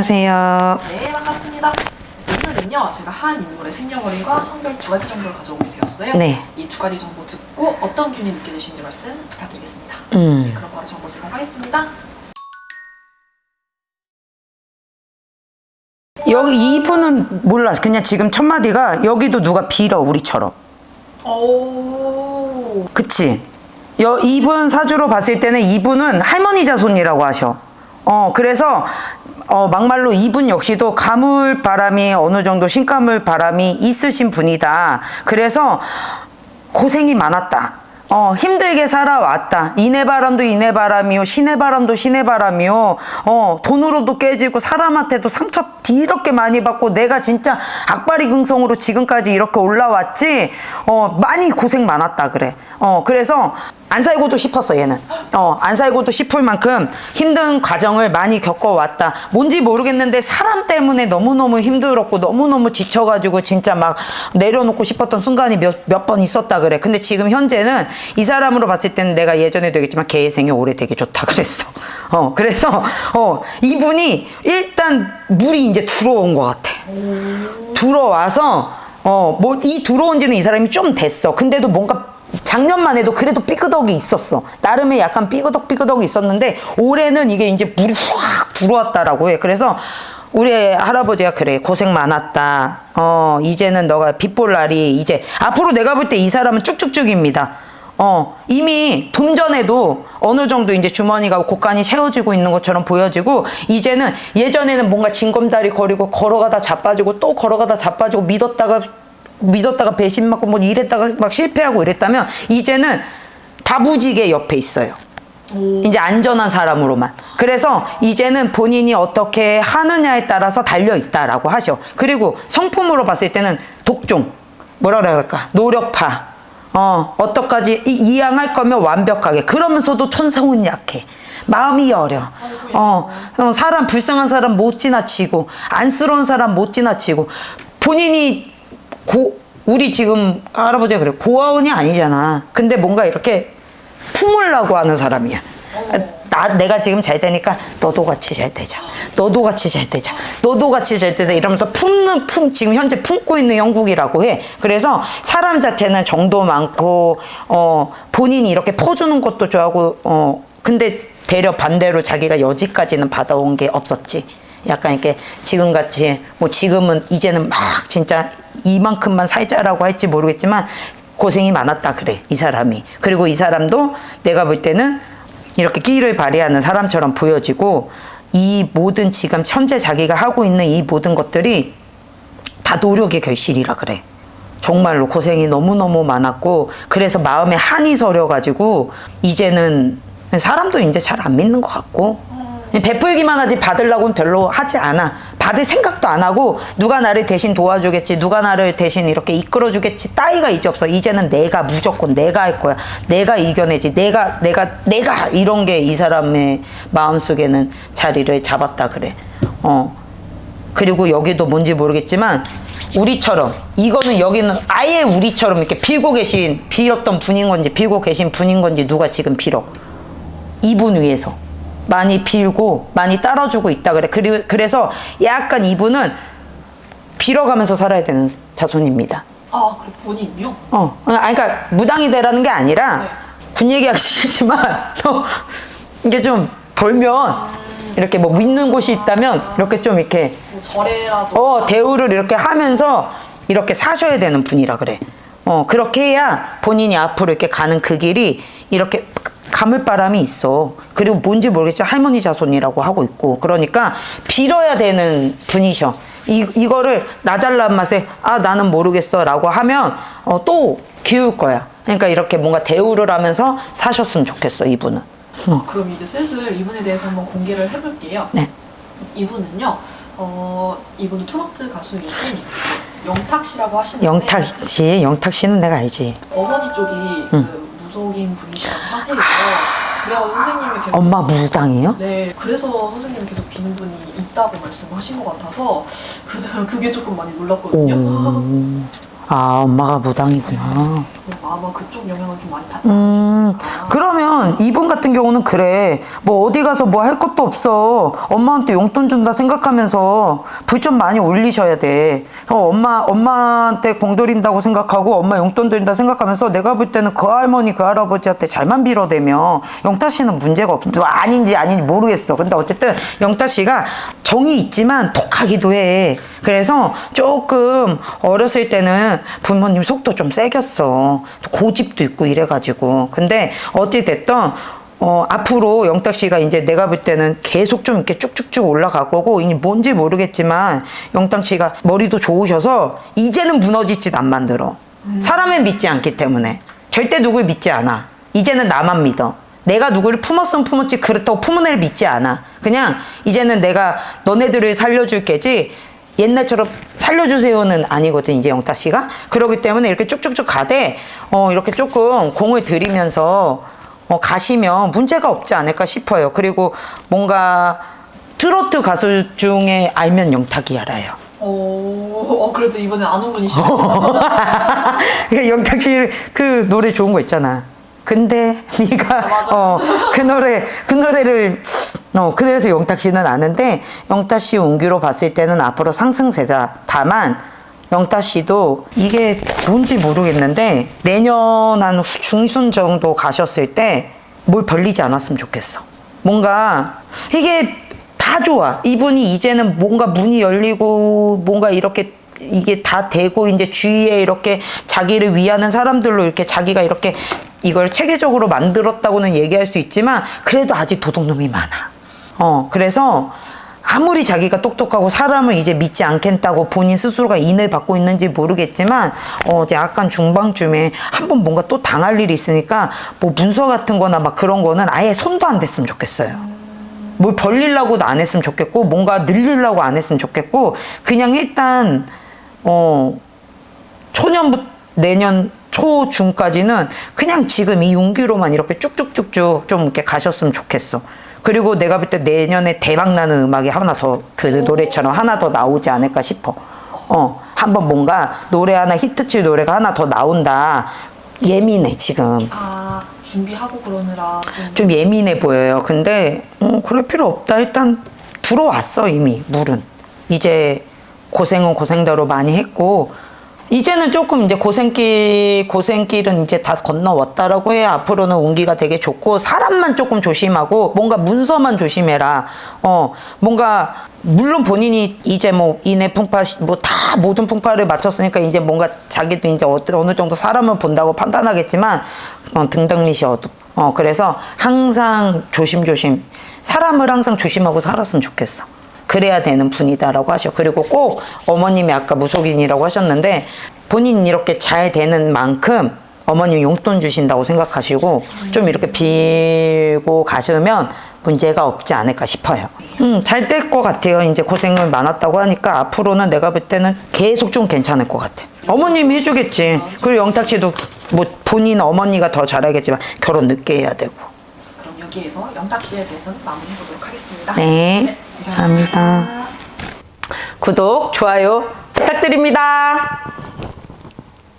안녕하세요. 네, 반갑습니다. 오늘은요, 제가 한 인물의 생년월일과 성별 두 가지 정보를 가져오게 되었어요. 네. 이 두 가지 정보 듣고 어떤 기운이 느껴지시는지 말씀 부탁드리겠습니다. 음. 그럼 바로 정보 제공하겠습니다. 여기 이분은 몰라. 그냥 지금 첫 마디가 여기도 누가 빌어 우리처럼. 오. 그치? 여, 이분 사주로 봤을 때는 이분은 할머니 자손이라고 하셔. 어, 그래서, 어, 막말로 이분 역시도 가물 바람이 어느 정도 신가물 바람이 있으신 분이다. 그래서 고생이 많았다. 어, 힘들게 살아왔다. 이내 바람도 이내 바람이요. 시내 바람도 시내 바람이요. 어, 돈으로도 깨지고 사람한테도 상처 이렇게 많이 받고 내가 진짜 악바리 긍성으로 지금까지 이렇게 올라왔지. 어, 많이 고생 많았다 그래. 어, 그래서 안 살고도 싶었어 얘는. 어, 안 살고도 싶을 만큼 힘든 과정을 많이 겪어왔다. 뭔지 모르겠는데 사람 때문에 너무너무 힘들었고 너무너무 지쳐가지고 진짜 막 내려놓고 싶었던 순간이 몇 몇 번 있었다 그래. 근데 지금 현재는 이 사람으로 봤을 때는 내가 예전에도 얘기했지만 개생이 올해 되게 좋다 그랬어. 어, 그래서 어, 이분이 일단 물이 이제 들어온 것 같아. 들어와서 어 뭐 이 들어온 지는 이 사람이 좀 됐어. 근데도 뭔가 작년만 해도 그래도 삐그덕이 있었어. 나름의 약간 삐그덕 삐그덕이 있었는데 올해는 이게 이제 물이 확 들어왔다라고 해. 그래서 우리 할아버지가 그래 고생 많았다. 어 이제는 너가 빚볼 날이 이제 앞으로 내가 볼 때 이 사람은 쭉쭉쭉입니다. 어, 이미 돈 전에도 어느 정도 이제 주머니가 곳간이 채워지고 있는 것처럼 보여지고, 이제는 예전에는 뭔가 징검다리 거리고 걸어가다 자빠지고 또 걸어가다 자빠지고 믿었다가, 믿었다가 배신 맞고 뭐 이랬다가 막 실패하고 이랬다면, 이제는 다부지게 옆에 있어요. 이제 안전한 사람으로만. 그래서 이제는 본인이 어떻게 하느냐에 따라서 달려 있다라고 하셔. 그리고 성품으로 봤을 때는 독종, 뭐라 그럴까, 노력파. 어, 어떡하지 이- 이양할 거면 완벽하게. 그러면서도 천성은 약해. 마음이 여려. 어, 어, 사람 불쌍한 사람 못 지나치고 안쓰러운 사람 못 지나치고 본인이 고 우리 지금 할아버지가 그래 고아원이 아니잖아. 근데 뭔가 이렇게 품으려고 하는 사람이야. 나 내가 지금 잘 되니까 너도 같이 잘 되자. 너도 같이 잘 되자. 너도 같이 잘 되자 이러면서 품는 품 지금 현재 품고 있는 영국이라고 해. 그래서 사람 자체는 정도 많고 어 본인이 이렇게 퍼주는 것도 좋아하고 어 근데 대려 반대로 자기가 여지까지는 받아온 게 없었지. 약간 이렇게 지금 같이 뭐 지금은 이제는 막 진짜 이만큼만 살자라고 할지 모르겠지만 고생이 많았다 그래 이 사람이 그리고 이 사람도 내가 볼 때는 이렇게 끼를 발휘하는 사람처럼 보여지고 이 모든 지금 현재 자기가 하고 있는 이 모든 것들이 다 노력의 결실이라 그래. 정말로 고생이 너무너무 많았고 그래서 마음에 한이 서려가지고 이제는 사람도 이제 잘 안 믿는 것 같고 베풀기만 하지 받으려고는 별로 하지 않아. 받을 생각도 안 하고 누가 나를 대신 도와주겠지, 누가 나를 대신 이렇게 이끌어주겠지 따위가 이제 없어. 이제는 내가 무조건 내가 할 거야. 내가 이겨내지. 내가 내가 내가 이런 게 이 사람의 마음 속에는 자리를 잡았다 그래. 어. 그리고 여기도 뭔지 모르겠지만 우리처럼 이거는 여기는 아예 우리처럼 이렇게 빌고 계신 빌었던 분인 건지 빌고 계신 분인 건지 누가 지금 빌어 이분 위해서 많이 빌고 많이 따라주고 있다 그래 그리, 그래서 약간 이분은 빌어가면서 살아야 되는 자손입니다 아, 그리고 본인요? 어 아니 그러니까 무당이 되라는 게 아니라 네. 군 얘기하기 싫지만 또 이게 좀 벌면 이렇게 뭐 믿는 곳이 있다면 이렇게 좀 이렇게 뭐 절에라도. 어, 대우를 이렇게 하면서 이렇게 사셔야 되는 분이라 그래. 어, 그렇게 해야 본인이 앞으로 이렇게 가는 그 길이 이렇게 가물바람이 있어. 그리고 뭔지 모르겠지만 할머니 자손이라고 하고 있고. 그러니까 빌어야 되는 분이셔. 이, 이거를 나 잘난 맛에, 아, 나는 모르겠어. 라고 하면, 어, 또 기울 거야. 그러니까 이렇게 뭔가 대우를 하면서 사셨으면 좋겠어, 이분은. 어, 그럼 이제 슬슬 이분에 대해서 한번 공개를 해볼게요. 네. 이분은요, 어, 이분은 트로트 가수이신 영탁 씨라고 하시는데 영탁 씨, 영탁 씨는 내가 알지. 어머니 쪽이 그 무속인 분이시라고 하세요. 그래서 선생님이 계속 엄마 무당이요? 네, 그래서 선생님이 계속 비는 분이 있다고 말씀하신 것 같아서 그, 그게 조금 많이 놀랐거든요. 오. 아, 엄마가 무당이구나. 그래서 아마 그쪽 영향을 좀 많이 받지 음, 않으셨을까. 그러면 이분 같은 경우는 그래. 뭐 어디 가서 뭐 할 것도 없어. 엄마한테 용돈 준다 생각하면서 불 좀 많이 올리셔야 돼. 어, 엄마, 엄마한테 공 들인다고 생각하고 엄마 용돈 드린다 생각하면서 내가 볼 때는 그 할머니, 그 할아버지한테 잘만 빌어대면 영타 씨는 문제가 없어. 아닌지 아닌지 모르겠어. 근데 어쨌든 영타 씨가 정이 있지만 독하기도 해. 그래서 조금 어렸을 때는 부모님 속도 좀 세겼어. 또 고집도 있고 이래가지고. 근데 어찌됐든, 어, 앞으로 영탁 씨가 이제 내가 볼 때는 계속 좀 이렇게 쭉쭉쭉 올라갈 거고, 이게 뭔지 모르겠지만, 영탁 씨가 머리도 좋으셔서, 이제는 무너질 짓 안 만들어. 사람을 믿지 않기 때문에. 절대 누굴 믿지 않아. 이제는 나만 믿어. 내가 누구를 품었으면 품었지 그렇다고 품은 애를 믿지 않아. 그냥 이제는 내가 너네들을 살려줄 게지 옛날처럼 살려주세요는 아니거든 이제 영타 씨가 그러기 때문에 이렇게 쭉쭉쭉 가되 어 이렇게 조금 공을 들이면서 어 가시면 문제가 없지 않을까 싶어요. 그리고 뭔가 트로트 가수 중에 알면 영탁이 알아요. 어, 어, 그래도 이번에 안 온 분이시죠? 영탁 씨그 노래 좋은 거 있잖아. 근데 네가 맞아. 어그 노래 그 노래를 어 그래서 영탁 씨는 아는데 영탁 씨 운기로 봤을 때는 앞으로 상승세자. 다만 영탁 씨도 이게 뭔지 모르겠는데 내년 한 중순 정도 가셨을 때 뭘 벌리지 않았으면 좋겠어. 뭔가 이게 다 좋아. 이분이 이제는 뭔가 문이 열리고 뭔가 이렇게 이게 다 되고 이제 주위에 이렇게 자기를 위하는 사람들로 이렇게 자기가 이렇게 이걸 체계적으로 만들었다고는 얘기할 수 있지만 그래도 아직 도둑놈이 많아. 어, 그래서 아무리 자기가 똑똑하고 사람을 이제 믿지 않겠다고 본인 스스로가 인을 받고 있는지 모르겠지만 어 약간 중반쯤에 한 번 뭔가 또 당할 일이 있으니까 뭐 문서 같은 거나 막 그런 거는 아예 손도 안 댔으면 좋겠어요. 뭘 벌리려고도 안 했으면 좋겠고 뭔가 늘리려고 안 했으면 좋겠고 그냥 일단 어 초년부터 내년 초중까지는 그냥 지금 이 윤기로만 이렇게 쭉쭉쭉쭉 좀 이렇게 가셨으면 좋겠어. 그리고 내가 볼 때 내년에 대박 나는 음악이 하나 더 그 노래처럼 하나 더 나오지 않을까 싶어. 어, 한번 뭔가 노래 하나 히트칠 노래가 하나 더 나온다. 예민해 지금. 아, 준비하고 그러느라 좀 좀 예민해 보여요. 근데 어, 그럴 필요 없다. 일단 들어왔어 이미 물은. 이제 고생은 고생대로 많이 했고 이제는 조금 이제 고생길 고생길은 이제 다 건너왔다라고 해야 앞으로는 운기가 되게 좋고 사람만 조금 조심하고 뭔가 문서만 조심해라. 어 뭔가 물론 본인이 이제 뭐 인해 풍파 뭐 다 모든 풍파를 맞췄으니까 이제 뭔가 자기도 이제 어- 어느 정도 사람을 본다고 판단하겠지만 어, 등등밑이 어둡. 어 그래서 항상 조심조심 사람을 항상 조심하고 살았으면 좋겠어. 그래야 되는 분이다라고 하셔. 그리고 꼭 어머님이 아까 무속인이라고 하셨는데 본인 이렇게 잘 되는 만큼 어머님 용돈 주신다고 생각하시고 좀 이렇게 빌고 가시면 문제가 없지 않을까 싶어요. 음, 잘 될 것 같아요. 이제 고생을 많았다고 하니까 앞으로는 내가 볼 때는 계속 좀 괜찮을 것 같아. 어머님이 해주겠지. 그리고 영탁 씨도 뭐 본인 어머니가 더 잘하겠지만 결혼 늦게 해야 되고. 그럼 여기에서 영탁 씨에 대해서는 마무리해 보도록 하겠습니다. 네, 감사합니다. 구독, 좋아요 부탁드립니다.